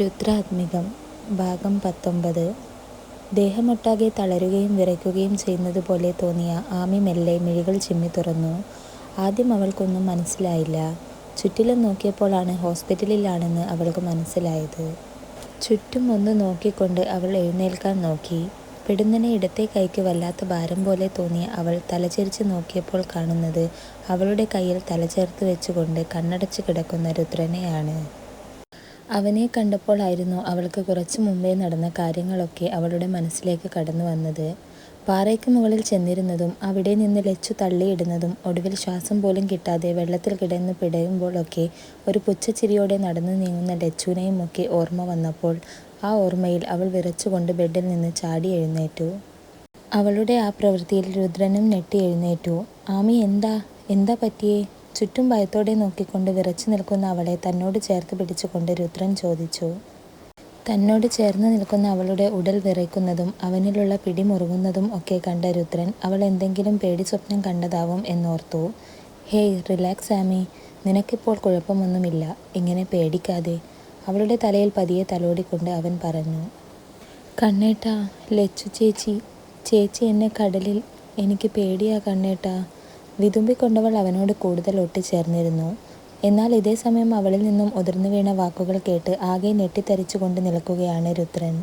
രുദ്രാത്മികം ഭാഗം പത്തൊമ്പത്. ദേഹമൊട്ടാകെ തളരുകയും വിറയ്ക്കുകയും ചെയ്യുന്നത് പോലെ തോന്നിയ ആമി മെല്ലെ മിഴികൾ ചിമ്മി തുറന്നു. ആദ്യം അവൾക്കൊന്നും മനസ്സിലായില്ല. ചുറ്റിലും നോക്കിയപ്പോഴാണ് ഹോസ്പിറ്റലിലാണെന്ന് അവൾക്ക് മനസ്സിലായത്. ചുറ്റും ഒന്ന് നോക്കിക്കൊണ്ട് അവൾ എഴുന്നേൽക്കാൻ നോക്കി. പെടുന്നനെ ഇടത്തെ കൈക്ക് വല്ലാത്ത ഭാരം പോലെ തോന്നിയ അവൾ തലചെരിച്ച് നോക്കിയപ്പോൾ കാണുന്നത് അവളുടെ കയ്യിൽ തലചേർത്ത് വെച്ചുകൊണ്ട് കണ്ണടച്ച് കിടക്കുന്ന രുദ്രനെയാണ്. അവനെ കണ്ടപ്പോഴായിരുന്നു അവൾക്ക് കുറച്ചു മുമ്പേ നടന്ന കാര്യങ്ങളൊക്കെ അവളുടെ മനസ്സിലേക്ക് കടന്നു വന്നത്. പാറയ്ക്ക് മുകളിൽ ചെന്നിരുന്നതും അവിടെ നിന്ന് ലച്ചു തള്ളിയിടുന്നതും ഒടുവിൽ ശ്വാസം പോലും കിട്ടാതെ വെള്ളത്തിൽ കിടന്ന് പിടയുമ്പോഴൊക്കെ ഒരു പുച്ഛച്ചിരിയോടെ നടന്നു നീങ്ങുന്ന ലച്ചുവിനെയും ഒക്കെ ഓർമ്മ വന്നപ്പോൾ ആ ഓർമ്മയിൽ അവൾ വിറച്ചുകൊണ്ട് ബെഡിൽ നിന്ന് ചാടി എഴുന്നേറ്റു. അവളുടെ ആ പ്രവൃത്തിയിൽ രുദ്രനും ഞെട്ടി എഴുന്നേറ്റു. ആമി എന്താ? എന്താ പറ്റിയേ? ചുറ്റും ഭയത്തോടെ നോക്കിക്കൊണ്ട് വിറച്ചു നിൽക്കുന്ന അവളെ തന്നോട് ചേർത്ത് പിടിച്ചുകൊണ്ട് രുദ്രൻ ചോദിച്ചു. തന്നോട് ചേർന്ന് നിൽക്കുന്ന അവളുടെ ഉടൽ വിറയ്ക്കുന്നതും അവനിലുള്ള പിടി പിടിമുറുകുന്നതും ഒക്കെ കണ്ട രുദ്രൻ അവൾ എന്തെങ്കിലും പേടി സ്വപ്നം കണ്ടതാവും എന്നോർത്തു. Hey relax Ami. നിനക്കിപ്പോൾ കുഴപ്പമൊന്നുമില്ല. ഇങ്ങനെ പേടിക്കാതെ. അവളുടെ തലയിൽ പതിയെ തലോടിക്കൊണ്ട് അവൻ പറഞ്ഞു. കണ്ണേട്ടാ ലച്ചു ചേച്ചി ചേച്ചി എന്നെ കടലിൽ എനിക്ക് പേടിയാ കണ്ണേട്ടാ. വിതുമ്പിക്കൊണ്ടവൾ അവനോട് കൂടുതൽ ഒട്ടിച്ചേർന്നിരുന്നു. എന്നാൽ ഇതേ സമയം അവളിൽ നിന്നും ഉതിർന്നു വീണ വാക്കുകൾ കേട്ട് ആകെ ഞെട്ടിത്തരിച്ചുകൊണ്ട് നിൽക്കുകയാണ് രുദ്രൻ.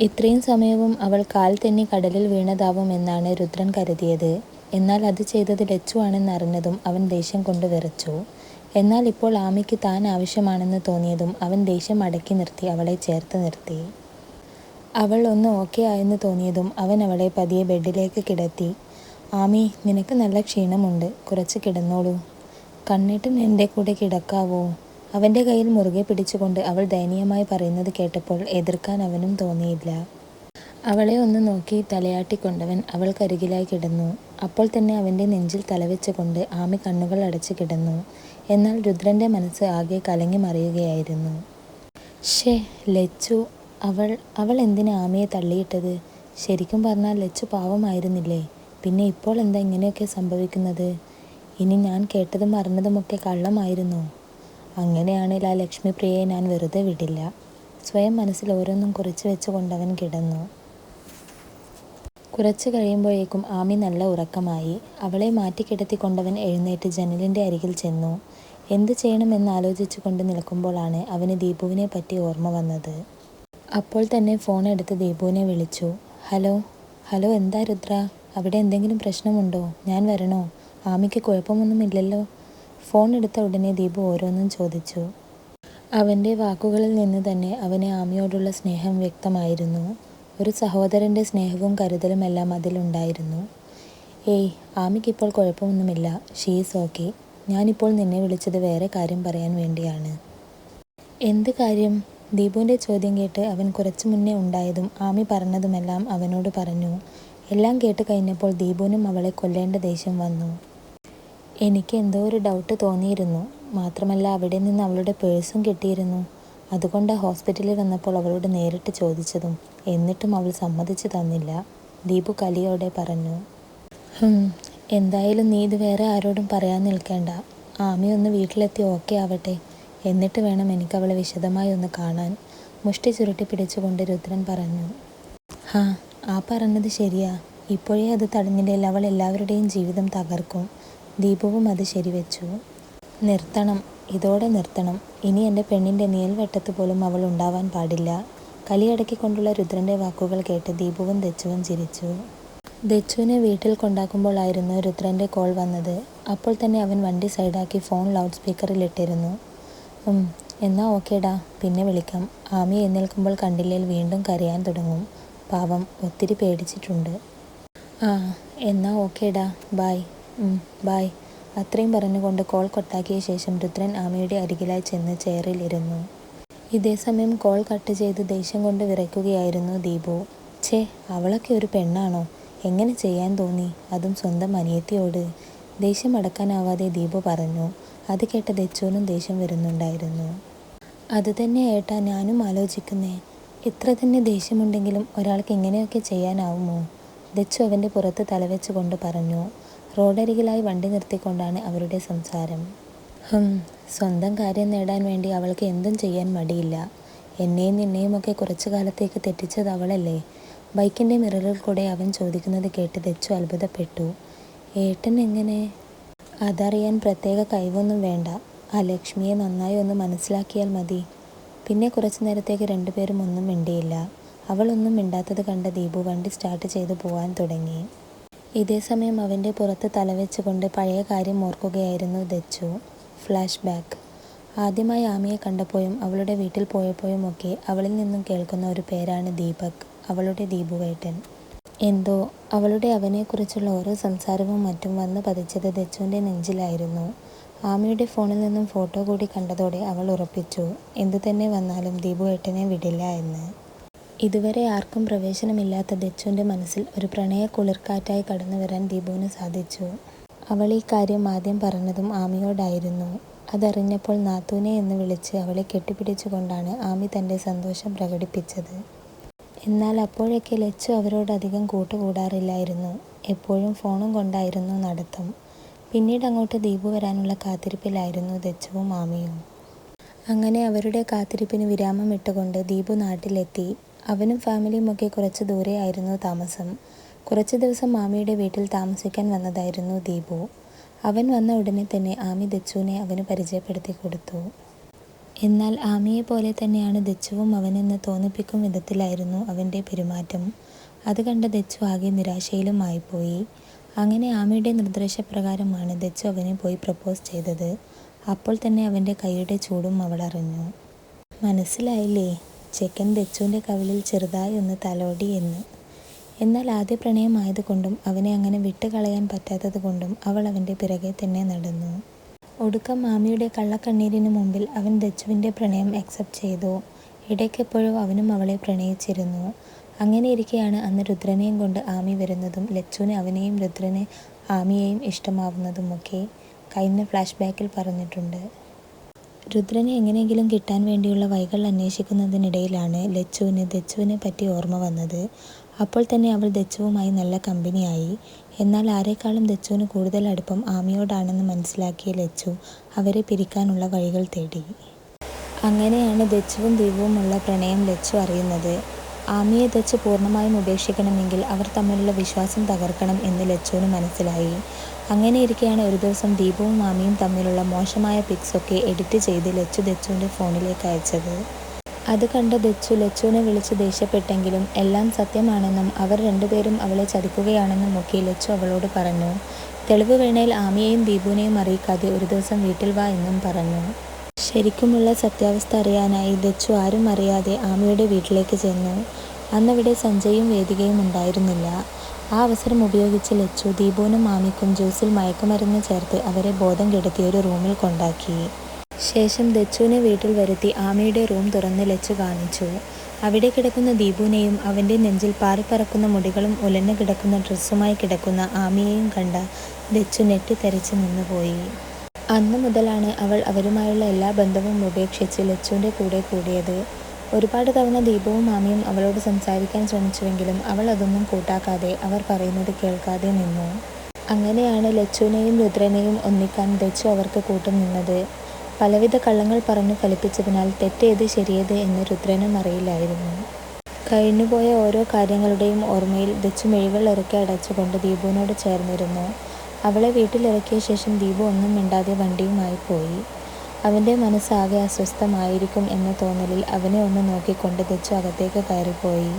ഇത്രയും സമയവും അവൾ കാൽ തെന്നി കടലിൽ വീണതാവും എന്നാണ് രുദ്രൻ കരുതിയത്. എന്നാൽ അത് ചെയ്തത് ലച്ചുവാണെന്ന് അറിഞ്ഞതും അവൻ ദേഷ്യം കൊണ്ട് വിറച്ചു. എന്നാൽ ഇപ്പോൾ ആമയ്ക്ക് താൻ ആവശ്യമാണെന്ന് തോന്നിയതും അവൻ ദേഷ്യം അടക്കി നിർത്തി അവളെ ചേർത്ത് നിർത്തി. അവൾ ഒന്ന് ഓക്കെ ആയെന്ന് തോന്നിയതും അവൻ അവളെ പതിയെ ബെഡിലേക്ക് കിടത്തി. ആമി നിനക്ക് നല്ല ക്ഷീണമുണ്ട്. കുറച്ച് കിടന്നോളൂ. കണ്ണേട്ടൻ എന്റെ കൂടെ കിടക്കാവോ? അവന്റെ കയ്യിൽ മുറുകെ പിടിച്ചുകൊണ്ട് അവൾ ദയനീയമായി പറയുന്നത് കേട്ടപ്പോൾ എതിർക്കാൻ അവനും തോന്നിയില്ല. അവളെ ഒന്ന് നോക്കി തലയാട്ടിക്കൊണ്ടവൻ അവൾക്കരികിലായി കിടന്നു. അപ്പോൾ തന്നെ അവന്റെ നെഞ്ചിൽ തലവെച്ചുകൊണ്ട് ആമി കണ്ണുകൾ അടച്ചു കിടന്നു. എന്നാൽ രുദ്രന്റെ മനസ്സ് ആകെ കലങ്ങി മറിയുകയായിരുന്നു. ഷേ ലച്ചു അവൾ അവൾ എന്തിനാ ആമയെ തള്ളിയിട്ടത്? ശരിക്കും പറഞ്ഞാൽ ലച്ചു പാവമായിരുന്നില്ലേ? പിന്നെ ഇപ്പോൾ എന്താ ഇങ്ങനെയൊക്കെ സംഭവിക്കുന്നത്? ഇനി ഞാൻ കേട്ടതും അറിഞ്ഞതുമൊക്കെ കള്ളമായിരുന്നോ. അങ്ങനെയാണെങ്കിൽ ആ ലക്ഷ്മിപ്രിയയെ ഞാൻ വെറുതെ വിടില്ല. സ്വയം മനസ്സിൽ ഓരോന്നും കുറിച്ച് വെച്ചുകൊണ്ടവൻ കിടന്നു. കുറച്ച് കഴിയുമ്പോഴേക്കും ആമി നല്ല ഉറക്കമായി. അവളെ മാറ്റിക്കിടത്തിക്കൊണ്ടവൻ എഴുന്നേറ്റ് ജനലിന്റെ അരികിൽ ചെന്നു. എന്ത് ചെയ്യണമെന്ന് ആലോചിച്ചു കൊണ്ട് നിൽക്കുമ്പോഴാണ് അവന് ദീപുവിനെ പറ്റി ഓർമ്മ വന്നത്. അപ്പോൾ തന്നെ ഫോൺ എടുത്ത് ദീപുവിനെ വിളിച്ചു. ഹലോ ഹലോ എന്താ രുദ്ര? അവിടെ എന്തെങ്കിലും പ്രശ്നമുണ്ടോ? ഞാൻ വരണോ? ആമിക്ക് കുഴപ്പമൊന്നുമില്ലല്ലോ. ഫോൺ എടുത്ത ഉടനെ ദീപു ഓരോന്നും ചോദിച്ചു. അവന്റെ വാക്കുകളിൽ നിന്ന് തന്നെ അവന് ആമിയോടുള്ള സ്നേഹം വ്യക്തമായിരുന്നു. ഒരു സഹോദരന്റെ സ്നേഹവും കരുതലും എല്ലാം അതിലുണ്ടായിരുന്നു. ഏയ് ആമിക്കിപ്പോൾ കുഴപ്പമൊന്നുമില്ല. She's okay. ഞാനിപ്പോൾ നിന്നെ വിളിച്ചത് വേറെ കാര്യം പറയാൻ വേണ്ടിയാണ്. എന്ത് കാര്യം? ദീപുവിന്റെ ചോദ്യം കേട്ട് അവൻ കുറച്ചു മുന്നേ ഉണ്ടായതും ആമി പറഞ്ഞതുമെല്ലാം അവനോട് പറഞ്ഞു. എല്ലാം കേട്ട് കഴിഞ്ഞപ്പോൾ ദീപുവിനും അവളെ കൊല്ലേണ്ട ദേഷ്യം വന്നു. എനിക്ക് എന്തോ ഒരു ഡൗട്ട് തോന്നിയിരുന്നു. മാത്രമല്ല അവിടെ നിന്ന് അവളുടെ പേഴ്സും കിട്ടിയിരുന്നു. അതുകൊണ്ട് ഹോസ്പിറ്റലിൽ വന്നപ്പോൾ അവളോട് നേരിട്ട് ചോദിച്ചതും എന്നിട്ടും അവൾ സമ്മതിച്ചു തന്നില്ല. ദീപു കലിയോടെ പറഞ്ഞു എന്തായാലും നീ ഇത് വേറെ ആരോടും പറയാൻ നിൽക്കേണ്ട. ആമി ഒന്ന് വീട്ടിലെത്തി ഓക്കെ ആവട്ടെ. എന്നിട്ട് വേണം എനിക്ക് അവളെ വിശദമായി ഒന്ന് കാണാൻ. മുഷ്ടി ചുരുട്ടി പിടിച്ചുകൊണ്ട് രുദ്രൻ പറഞ്ഞു ഹാ ആ പറഞ്ഞത് ശരിയാ. ഇപ്പോഴേ അത് തടഞ്ഞില്ലെങ്കിൽ അവൾ എല്ലാവരുടെയും ജീവിതം തകർക്കും. ദീപവും അത് ശരിവെച്ചു. നിർത്തണം. ഇതോടെ നിർത്തണം. ഇനി എന്റെ പെണ്ണിന്റെ നിയൽവട്ടത്ത് പോലും അവൾ ഉണ്ടാവാൻ പാടില്ല. കലിയടക്കിക്കൊണ്ടുള്ള രുദ്രന്റെ വാക്കുകൾ കേട്ട് ദീപുവും ദച്ചുവും ചിരിച്ചു. ദച്ചുവിനെ വീട്ടിൽ കൊണ്ടാക്കുമ്പോഴായിരുന്നു രുദ്രന്റെ കോൾ വന്നത്. അപ്പോൾ തന്നെ അവൻ വണ്ടി സൈഡാക്കി ഫോൺ ലൗഡ് സ്പീക്കറിലിട്ടിരുന്നു എന്നാ ഓക്കേടാ. പിന്നെ വിളിക്കാം. ആമി എഴുന്നേൽക്കുമ്പോൾ കണ്ടില്ലേൽ വീണ്ടും കരയാൻ തുടങ്ങും. പാവം ഒത്തിരി പേടിച്ചിട്ടുണ്ട്. ആ എന്നാ ഓക്കേടാ. ബായ് ബായ് അത്രയും പറഞ്ഞുകൊണ്ട് കോൾ കൊട്ടാക്കിയ ശേഷം രുദ്രൻ ആമയുടെ അരികിലായി ചെന്ന് ചെയറിലിരുന്നു ഇതേസമയം കോൾ കട്ട് ചെയ്ത് ദേഷ്യം കൊണ്ട് വിറയ്ക്കുകയായിരുന്നു ദീപു. ഛേ അവളൊക്കെ ഒരു പെണ്ണാണോ? എങ്ങനെ ചെയ്യാൻ തോന്നി? അതും സ്വന്തം അനിയത്തിയോട്. ദേഷ്യം അടക്കാനാവാതെ ദീപു പറഞ്ഞു. അത് കേട്ട ദച്ചുവിനും ദേഷ്യം വരുന്നുണ്ടായിരുന്നു. അത് തന്നെ ഏട്ടാ ഞാനും ആലോചിക്കുന്നേ. എത്ര തന്നെ ദേഷ്യമുണ്ടെങ്കിലും ഒരാൾക്ക് ഇങ്ങനെയൊക്കെ ചെയ്യാനാവുമോ? ദച്ചു അവന്റെ പുറത്ത് തലവെച്ചുകൊണ്ട് പറഞ്ഞു റോഡരികിലായി വണ്ടി നിർത്തിക്കൊണ്ടാണ് അവരുടെ സംസാരം. ഹും സ്വന്തം കാര്യം നേടാൻ വേണ്ടി അവൾക്ക് എന്തും ചെയ്യാൻ മടിയില്ല. എന്നെയും നിന്നെയുമൊക്കെ കുറച്ചു കാലത്തേക്ക് തെറ്റിച്ചത് അവളല്ലേ? ബൈക്കിന്റെ മിററിൽ കൂടെ അവൻ ചോദിക്കുന്നത് കേട്ട് ദച്ചു അത്ഭുതപ്പെട്ടു. ഏട്ടൻ എങ്ങനെ? അതറിയാൻ പ്രത്യേക കഴിവൊന്നും വേണ്ട. ആ ലക്ഷ്മിയെ നന്നായി ഒന്ന് മനസ്സിലാക്കിയാൽ മതി. പിന്നെ കുറച്ചു നേരത്തേക്ക് രണ്ടുപേരും ഒന്നും മിണ്ടിയില്ല. അവളൊന്നും മിണ്ടാത്തത് കണ്ട ദീപു വണ്ടി സ്റ്റാർട്ട് ചെയ്തു പോവാൻ തുടങ്ങി. ഇതേ സമയം അവന്റെ പുറത്ത് തലവെച്ചുകൊണ്ട് പഴയ കാര്യം ഓർക്കുകയായിരുന്നു ദച്ചു. ഫ്ലാഷ് ബാക്ക് ആദ്യമായി ആമിയെ കണ്ടപ്പോഴും അവളുടെ വീട്ടിൽ പോയപ്പോഴും ഒക്കെ അവളിൽ നിന്നും കേൾക്കുന്ന ഒരു പേരാണ് ദീപക് അവളുടെ ദീപുവേട്ടൻ. എന്തോ അവളുടെ അവനെക്കുറിച്ചുള്ള ഓരോ സംസാരവും മറ്റും വന്ന് പതിച്ചത് ദച്ചുവിന്റെ നെഞ്ചിലായിരുന്നു. ആമിയുടെ ഫോണിൽ നിന്നും ഫോട്ടോ കൂടി കണ്ടതോടെ അവൾ ഉറപ്പിച്ചു എന്തു തന്നെ വന്നാലും ദീപു ഏട്ടനെ വിടില്ല എന്ന്. ഇതുവരെ ആർക്കും പ്രവേശനമില്ലാത്ത ദച്ചുവിന്റെ മനസ്സിൽ ഒരു പ്രണയ കുളിർക്കാറ്റായി കടന്നു വരാൻ ദീപുവിന് സാധിച്ചു. അവൾ ഈ കാര്യം ആദ്യം പറഞ്ഞതും ആമിയോടായിരുന്നു. അതറിഞ്ഞപ്പോൾ നാത്തൂനെ എന്ന് വിളിച്ച് അവളെ കെട്ടിപ്പിടിച്ചുകൊണ്ടാണ് ആമി തന്റെ സന്തോഷം പ്രകടിപ്പിച്ചത്. എന്നാൽ അപ്പോഴൊക്കെ ലച്ചു അവരോട് അധികം കൂട്ടുകൂടാറില്ലായിരുന്നു. എപ്പോഴും ഫോണും കൊണ്ടായിരുന്നു നടത്തം. പിന്നീട് അങ്ങോട്ട് ദീപു വരാനുള്ള കാത്തിരിപ്പിലായിരുന്നു ദച്ചുവും മാമിയും. അങ്ങനെ അവരുടെ കാത്തിരിപ്പിന് വിരാമം ഇട്ടുകൊണ്ട് ദീപു നാട്ടിലെത്തി. അവനും ഫാമിലിയും ഒക്കെ കുറച്ച് ദൂരെയായിരുന്നു താമസം. കുറച്ച് ദിവസം മാമിയുടെ വീട്ടിൽ താമസിക്കാൻ വന്നതായിരുന്നു ദീപു. അവൻ വന്ന ഉടനെ തന്നെ ആമി ദച്ചുവിനെ അവന് പരിചയപ്പെടുത്തി കൊടുത്തു. എന്നാൽ ആമിയെ പോലെ തന്നെയാണ് ദച്ചുവും അവനെന്ന് തോന്നിപ്പിക്കും വിധത്തിലായിരുന്നു അവന്റെ പെരുമാറ്റം. അത് കണ്ട ദച്ചു ആകെ നിരാശയിലുമായിപ്പോയി. അങ്ങനെ ആമയുടെ നിർദ്ദേശപ്രകാരമാണ് ദച്ചു അവനെ പോയി പ്രപ്പോസ് ചെയ്തത്. അപ്പോൾ തന്നെ അവന്റെ കൈയുടെ ചൂടും അവൾ അറിഞ്ഞു. മനസ്സിലായില്ലേ? ചെക്കൻ ദച്ചുവിന്റെ കവിളിൽ ചെറുതായി ഒന്ന് തലോടി എന്ന്. എന്നാൽ ആദ്യ പ്രണയമായതുകൊണ്ടും അവനെ അങ്ങനെ വിട്ടുകളയാൻ പറ്റാത്തത് കൊണ്ടും അവൾ അവന്റെ പിറകെ തന്നെ നടന്നു. ഒടുക്കം മാമിയുടെ കള്ളക്കണ്ണീരിന് മുമ്പിൽ അവൻ ദച്ചുവിന്റെ പ്രണയം അക്സെപ്റ്റ് ചെയ്തു. ഇടയ്ക്കെപ്പോഴോ അവനും അവളെ പ്രണയിച്ചിരുന്നു. അങ്ങനെ ഇരിക്കെയാണ് അന്ന് രുദ്രനെയും കൊണ്ട് ആമി വരുന്നതും ലച്ചുവിന് അവനെയും രുദ്രനെ ആമിയെയും ഇഷ്ടമാവുന്നതുമൊക്കെ കഴിഞ്ഞ ഫ്ലാഷ് ബാക്കിൽ പറഞ്ഞിട്ടുണ്ട്. രുദ്രനെ എങ്ങനെയെങ്കിലും കിട്ടാൻ വേണ്ടിയുള്ള വൈകൾ അന്വേഷിക്കുന്നതിനിടയിലാണ് ലച്ചുവിന് ദച്ചുവിനെ പറ്റി ഓർമ്മ വന്നത്. അപ്പോൾ തന്നെ അവൾ ദച്ചുവുമായി നല്ല കമ്പനിയായി. എന്നാൽ ആരെക്കാളും ദച്ചുവിന് കൂടുതൽ അടുപ്പം ആമിയോടാണെന്ന് മനസ്സിലാക്കിയ ലച്ചു അവരെ പിരിക്കാനുള്ള വഴികൾ തേടി. അങ്ങനെയാണ് ദച്ചുവും ദീപവുമുള്ള പ്രണയം ലച്ചു അറിയുന്നത്. ആമിയെ ദച്ച് പൂർണമായും ഉപേക്ഷിക്കണമെങ്കിൽ അവർ തമ്മിലുള്ള വിശ്വാസം തകർക്കണം എന്ന് ലച്ചുവിന് മനസ്സിലായി. അങ്ങനെ ഇരിക്കെയാണ് ഒരു ദിവസം ദീപവും ആമിയും തമ്മിലുള്ള മോശമായ പിക്സൊക്കെ എഡിറ്റ് ചെയ്ത് ലച്ചു ദച്ചുവിന്റെ ഫോണിലേക്ക് അയച്ചത്. അത് കണ്ട ദച്ചു ലച്ചുവിനെ വിളിച്ച് ദേഷ്യപ്പെട്ടെങ്കിലും എല്ലാം സത്യമാണെന്നും അവർ രണ്ടുപേരും അവളെ ചതിക്കുകയാണെന്നും ഒക്കെ ലച്ചു അവളോട് പറഞ്ഞു. തെളിവ് വേണേൽ ആമിയെയും ദീപുവിനെയും അറിയിക്കാതെ ഒരു ദിവസം വീട്ടിൽ വാ എന്നും പറഞ്ഞു. ശരിക്കുമുള്ള സത്യാവസ്ഥ അറിയാനായി ദച്ചു ആരും അറിയാതെ ആമയുടെ വീട്ടിലേക്ക് ചെന്നു. അന്നവിടെ സഞ്ജയും വേദികയും ഉണ്ടായിരുന്നില്ല. ആ അവസരം ഉപയോഗിച്ച് ലച്ചു ദീപുവിനും മാമിക്കും ജ്യൂസിൽ മയക്കുമരുന്ന് ചേർത്ത് അവരെ ബോധം കെടുത്തി ഒരു റൂമിൽ കൊണ്ടാക്കി. ശേഷം ദച്ചുവിനെ വീട്ടിൽ വരുത്തി ആമയുടെ റൂം തുറന്ന് ലച്ചു കാണിച്ചു. അവിടെ കിടക്കുന്ന ദീപുവിനെയും അവന്റെ നെഞ്ചിൽ പാറിപ്പറക്കുന്ന മുടികളും ഉലഞ്ഞു കിടക്കുന്ന ഡ്രസ്സുമായി കിടക്കുന്ന ആമിയെയും കണ്ട ദച്ചു നെട്ടിത്തെറിച്ച് നിന്നുപോയി. അന്നു മുതലാണ് അവൾ അവരുമായുള്ള എല്ലാ ബന്ധവും ഉപേക്ഷിച്ച് ലച്ചുവിന്റെ കൂടെ കൂടിയത്. ഒരുപാട് തവണ ദീപവും മാമിയും അവളോട് സംസാരിക്കാൻ ശ്രമിച്ചുവെങ്കിലും അവൾ അതൊന്നും കൂട്ടാക്കാതെ അവർ പറയുന്നത് കേൾക്കാതെ നിന്നു. അങ്ങനെയാണ് ലച്ചുവിനെയും രുദ്രനെയും ഒന്നിക്കാൻ ദച്ചു അവർക്ക് കൂട്ടുനിന്നത് പലവിധ കള്ളങ്ങൾ പറഞ്ഞു ഫലിപ്പിച്ചതിനാൽ തെറ്റേത് ശരിയേത് എന്ന് രുദ്രനും അറിയില്ലായിരുന്നു. കഴിഞ്ഞുപോയ ഓരോ കാര്യങ്ങളുടെയും ഓർമ്മയിൽ ദച്ചു മെഴികൾ ഇറക്കി അടച്ചുകൊണ്ട് ദീപുവിനോട് ചേർന്നിരുന്നു. അവളെ വീട്ടിലിറക്കിയ ശേഷം ദീപു ഒന്നും മിണ്ടാതെ വണ്ടിയുമായി പോയി. അവന്റെ മനസ്സാകെ അസ്വസ്ഥമായിരിക്കും എന്ന തോന്നലിൽ അവനെ ഒന്ന് നോക്കിക്കൊണ്ട് തെച്ചു അകത്തേക്ക് കയറിപ്പോയി.